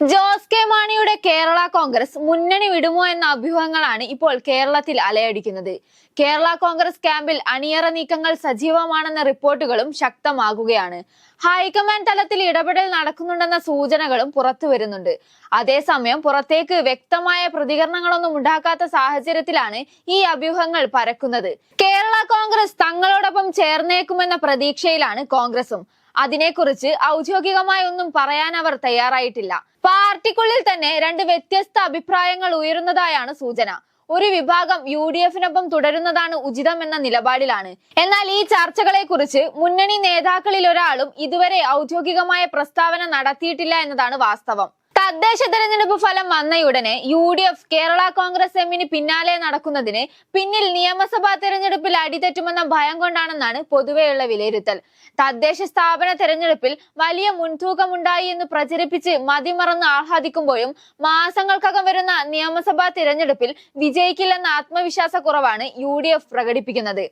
Jose K മാണിയുടെ കേരള കോൺഗ്രസ് മുന്നണി വിടുമോ എന്ന അഭ്യൂഹങ്ങളാണ് ഇപ്പോൾ കേരളത്തിൽ അലയടിക്കുന്നത്. കേരള കോൺഗ്രസ് ക്യാമ്പിൽ അണിയറ നീക്കങ്ങൾ സജീവമാണെന്ന റിപ്പോർട്ടുകളും ശക്തമാകുകയാണ്. ഹൈക്കമാൻഡ് തലത്തിൽ ഇടപെടൽ നടക്കുന്നുണ്ടെന്ന സൂചനകളും പുറത്തു വരുന്നുണ്ട്. അതേസമയം പുറത്തേക്ക് വ്യക്തമായ പ്രതികരണങ്ങളൊന്നും ഉണ്ടാക്കാത്ത സാഹചര്യത്തിലാണ് ഈ അഭ്യൂഹങ്ങൾ പരക്കുന്നത്. കേരള കോൺഗ്രസ് തങ്ങളോടൊപ്പം ചേർന്നേക്കുമെന്ന പ്രതീക്ഷയിലാണ് കോൺഗ്രസും. അതിനെക്കുറിച്ച് ഔദ്യോഗികമായി ഒന്നും പറയാൻ അവർ തയ്യാറായിട്ടില്ല. പാർട്ടിക്കുള്ളിൽ തന്നെ രണ്ട് വ്യത്യസ്ത അഭിപ്രായങ്ങൾ ഉയരുന്നതായാണ് സൂചന. ഒരു വിഭാഗം യു ഡി എഫിനൊപ്പം തുടരുന്നതാണ് ഉചിതം എന്ന നിലപാടിലാണ്. എന്നാൽ ഈ ചർച്ചകളെ കുറിച്ച് മുന്നണി നേതാക്കളിൽ ഒരാളും ഇതുവരെ ഔദ്യോഗികമായ പ്രസ്താവന നടത്തിയിട്ടില്ല എന്നതാണ് വാസ്തവം. തദ്ദേശ തെരഞ്ഞെടുപ്പ് ഫലം വന്നയുടനെ U D F Kerala Congress എമ്മിന് പിന്നാലെ നടക്കുന്നതിന് പിന്നിൽ നിയമസഭാ തെരഞ്ഞെടുപ്പിൽ അടിതെറ്റുമെന്ന ഭയം കൊണ്ടാണെന്നാണ് പൊതുവെയുള്ള വിലയിരുത്തൽ. തദ്ദേശ സ്ഥാപന തെരഞ്ഞെടുപ്പിൽ വലിയ മുൻതൂക്കമുണ്ടായി എന്ന് പ്രചരിപ്പിച്ച് മതിമറന്ന് ആഹ്ലാദിക്കുമ്പോഴും മാസങ്ങൾക്കകം വരുന്ന നിയമസഭാ തെരഞ്ഞെടുപ്പിൽ വിജയിക്കില്ലെന്ന ആത്മവിശ്വാസക്കുറവാണ് യു ഡി എഫ് പ്രകടിപ്പിക്കുന്നത്.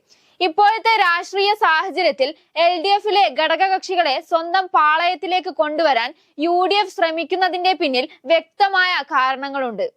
ഇപ്പോഴത്തെ രാഷ്ട്രീയ സാഹചര്യത്തിൽ എൽ ഡി എഫിലെ ഘടകകക്ഷികളെ സ്വന്തം പാളയത്തിലേക്ക് കൊണ്ടുവരാൻ യു ഡി എഫ് ശ്രമിക്കുന്നതിന്റെ പിന്നിൽ വ്യക്തമായ കാരണങ്ങളുണ്ട്.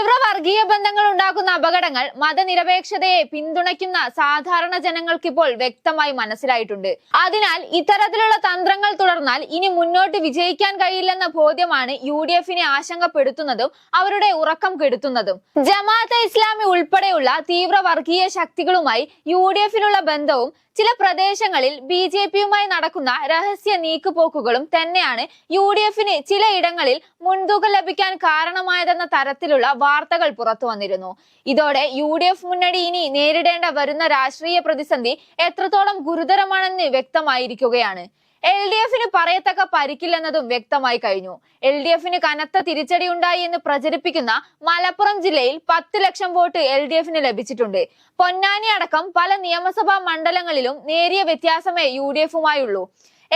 തീവ്ര വർഗീയ ബന്ധങ്ങൾ ഉണ്ടാക്കുന്ന അപകടങ്ങൾ മതനിരപേക്ഷതയെ പിന്തുണയ്ക്കുന്ന സാധാരണ ജനങ്ങൾക്കിപ്പോൾ വ്യക്തമായി മനസ്സിലായിട്ടുണ്ട്. അതിനാൽ ഇത്തരത്തിലുള്ള തന്ത്രങ്ങൾ തുടർന്നാൽ ഇനി മുന്നോട്ട് വിജയിക്കാൻ കഴിയില്ലെന്ന ബോധ്യമാണ് യു ഡി എഫിനെ ആശങ്കപ്പെടുത്തുന്നതും അവരുടെ ഉറക്കം കെടുത്തുന്നതും. ജമാഅത്തെ ഇസ്ലാമി ഉൾപ്പെടെയുള്ള തീവ്ര വർഗീയ ശക്തികളുമായി യു ഡി എഫിനുള്ള ബന്ധവും ചില പ്രദേശങ്ങളിൽ ബി ജെ പിയുമായി നടക്കുന്ന രഹസ്യ നീക്കുപോക്കുകളും തന്നെയാണ് യു ഡി എഫിന് ചിലയിടങ്ങളിൽ മുൻതൂക്കം ലഭിക്കാൻ കാരണമായതെന്ന തരത്തിലുള്ള വാർത്തകൾ പുറത്തു വന്നിരുന്നു. ഇതോടെ യു ഡി എഫ് മുന്നണി ഇനി നേരിടേണ്ട വരുന്ന രാഷ്ട്രീയ പ്രതിസന്ധി എത്രത്തോളം ഗുരുതരമാണെന്ന് വ്യക്തമായിരിക്കുകയാണ്. എൽ ഡി എഫിന് പറയത്തക്ക പരിക്കില്ലെന്നതും വ്യക്തമായി കഴിഞ്ഞു. എൽ ഡി എഫിന് കനത്ത തിരിച്ചടി ഉണ്ടായി എന്ന് പ്രചരിപ്പിക്കുന്ന മലപ്പുറം ജില്ലയിൽ പത്ത് ലക്ഷം വോട്ട് എൽ ഡി എഫിന് ലഭിച്ചിട്ടുണ്ട്. പൊന്നാനി അടക്കം പല നിയമസഭാ മണ്ഡലങ്ങളിലും നേരിയ വ്യത്യാസമേ യു ഡി എഫുമായുള്ളൂ.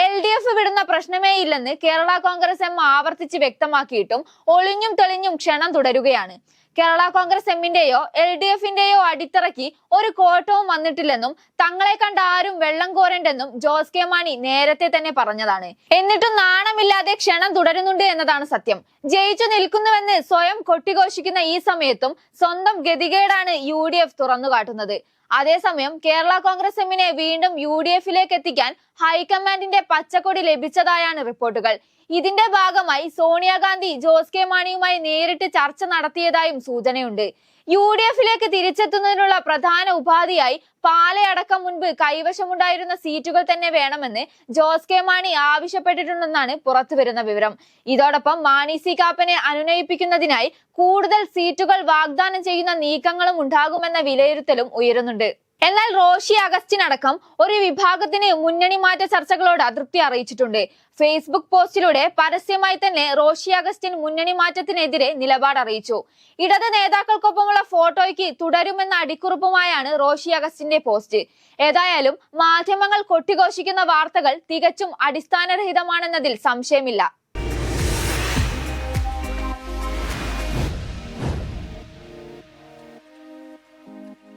എൽ ഡി എഫ് വിടുന്ന പ്രശ്നമേ ഇല്ലെന്ന് കേരള കോൺഗ്രസ് എം ആവർത്തിച്ച് വ്യക്തമാക്കിയിട്ടും ഒളിഞ്ഞും തെളിഞ്ഞും ക്ഷണം തുടരുകയാണ്. കേരള കോൺഗ്രസ് എമ്മിന്റെയോ എൽ ഡി എഫിന്റെയോ അടിത്തറയ്ക്ക് ഒരു കോട്ടവും വന്നിട്ടില്ലെന്നും തങ്ങളെ കണ്ട ആരും വെള്ളം കോരണ്ടെന്നും ജോസ് കെ മാണി നേരത്തെ തന്നെ പറഞ്ഞതാണ്. എന്നിട്ടും നാണമില്ലാതെ ക്ഷണം തുടരുന്നുണ്ട് എന്നതാണ് സത്യം. ജയിച്ചു നിൽക്കുന്നുവെന്ന് സ്വയം കൊട്ടിഘോഷിക്കുന്ന ഈ സമയത്തും സ്വന്തം ഗതികേടാണ് യു ഡി എഫ് തുറന്നു കാട്ടുന്നത് അതേസമയം കേരള കോൺഗ്രസ് എമ്മിനെ വീണ്ടും യു ഡി എഫിലേക്ക് എത്തിക്കാൻ ഹൈക്കമാൻഡിന്റെ പച്ചക്കൊടി ലഭിച്ചതായാണ് റിപ്പോർട്ടുകൾ. ഇതിന്റെ ഭാഗമായി സോണിയാഗാന്ധി ജോസ് കെ മാണിയുമായി നേരിട്ട് ചർച്ച നടത്തിയതായും സൂചനയുണ്ട്. യു ഡി എഫിലേക്ക് തിരിച്ചെത്തുന്നതിനുള്ള പ്രധാന ഉപാധിയായി പാലയടക്കം മുൻപ് കൈവശമുണ്ടായിരുന്ന സീറ്റുകൾ തന്നെ വേണമെന്ന് ജോസ് കെ മാണി ആവശ്യപ്പെട്ടിട്ടുണ്ടെന്നാണ് പുറത്തുവരുന്ന വിവരം. ഇതോടൊപ്പം മാണി സി കാപ്പനെ അനുനയിപ്പിക്കുന്നതിനായി കൂടുതൽ സീറ്റുകൾ വാഗ്ദാനം ചെയ്യുന്ന നീക്കങ്ങളും ഉണ്ടാകുമെന്ന വിലയിരുത്തലും ഉയരുന്നുണ്ട്. എന്നാൽ റോഷി അഗസ്റ്റിൻ അടക്കം ഒരു വിഭാഗത്തിന് മുന്നണി മാറ്റ ചർച്ചകളോട് അതൃപ്തി അറിയിച്ചിട്ടുണ്ട്. ഫേസ്ബുക്ക് പോസ്റ്റിലൂടെ പരസ്യമായി തന്നെ റോഷി അഗസ്റ്റിൻ മുന്നണി മാറ്റത്തിനെതിരെ നിലപാട് അറിയിച്ചു. ഇടത് നേതാക്കൾക്കൊപ്പമുള്ള ഫോട്ടോയ്ക്ക് തുടരുമെന്ന അടിക്കുറിപ്പുമായാണ് റോഷി അഗസ്റ്റിന്റെ പോസ്റ്റ്. ഏതായാലും മാധ്യമങ്ങൾ കൊട്ടിഘോഷിക്കുന്ന വാർത്തകൾ തികച്ചും അടിസ്ഥാനരഹിതമാണെന്നതിൽ സംശയമില്ല.